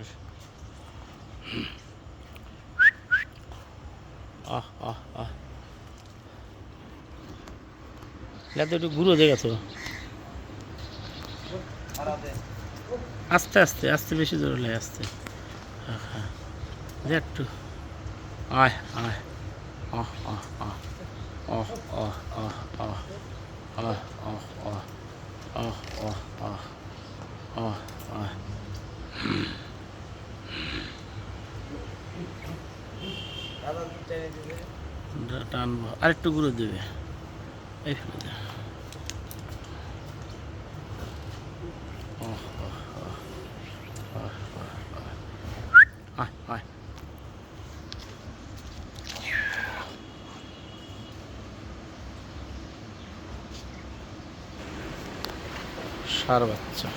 Police আহ আহ আহ। এটা তো একটু গুঁড়ো জায়গা আস্তে আস্তে আস্তে বেশি জোরে লাগে আস্তে। হ্যাঁ হ্যাঁ একটু। আয় আয়। আহ আহ আহ। অহ অহ অহ অহ অহ অহ অহ অহ অহ আহ। টানবো। আরেকটু গুঁড়ো দেবে। এই ফেলে সার বাচ্চা।